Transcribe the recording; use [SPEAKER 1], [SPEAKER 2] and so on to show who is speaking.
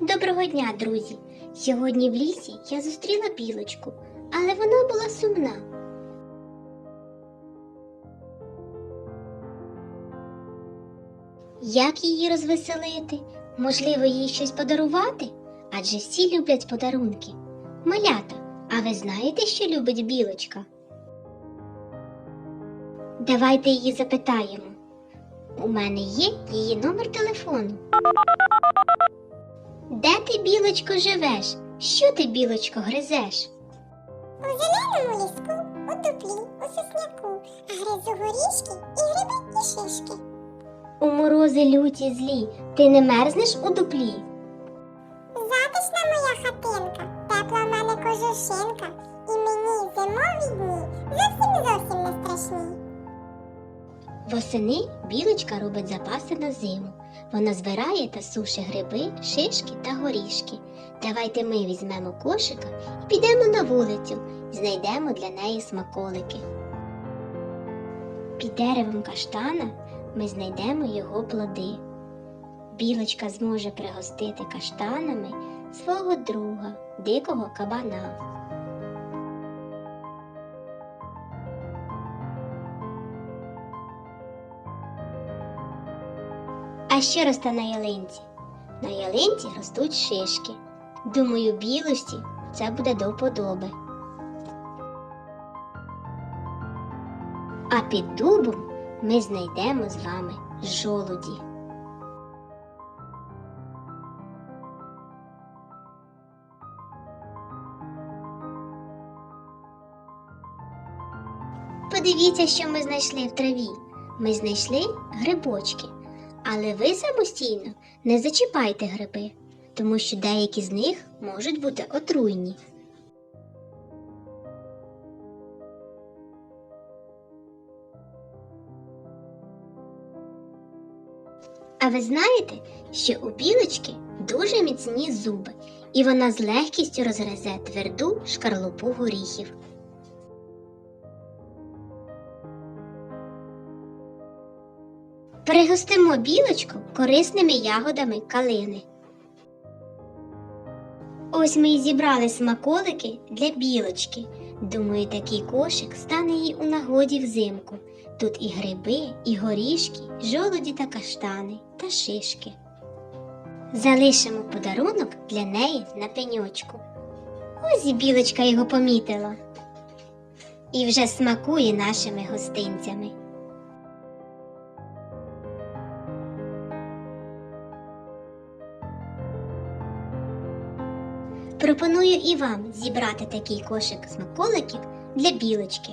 [SPEAKER 1] Доброго дня, друзі! Сьогодні в лісі я зустріла білочку, але вона була сумна. Як її розвеселити? Можливо, їй щось подарувати? Адже всі люблять подарунки. Малята, а ви знаєте, що любить білочка? Давайте її запитаємо. У мене є її номер телефону. Де ти, білочко, живеш? Що ти, білочко, гризеш?
[SPEAKER 2] У зеленому ліску, у дуплі, у сосняку, гризу горішки і гриби і шишки.
[SPEAKER 1] У морози люті злі, ти не мерзнеш у дуплі?
[SPEAKER 2] Затишна моя хатинка, тепла в мене кожушинка, і мені зимові дні зовсім зовсім не страшні.
[SPEAKER 1] Восени білочка робить запаси на зиму. Вона збирає та сушить гриби, шишки та горішки. Давайте ми візьмемо кошика і підемо на вулицю і знайдемо для неї смаколики. Під деревом каштана ми знайдемо його плоди. Білочка зможе пригостити каштанами свого друга, дикого кабана. А що росте на ялинці? На ялинці ростуть шишки. Думаю, білості це буде до вподоби. А під дубом ми знайдемо з вами жолуді. Подивіться, що ми знайшли в траві. Ми знайшли грибочки. Але ви самостійно не зачіпайте гриби, тому що деякі з них можуть бути отруйні. А ви знаєте, що у білочки дуже міцні зуби, і вона з легкістю розгризе тверду шкарлупу горіхів. Пригостимо білочку корисними ягодами калини. Ось ми і зібрали смаколики для білочки. Думаю, такий кошик стане їй у нагоді взимку. Тут і гриби, і горішки, жолуді та каштани та шишки. Залишимо подарунок для неї на пеньочку. Ось і білочка його помітила. І вже смакує нашими гостинцями. Пропоную і вам зібрати такий кошик смаколиків для білочки.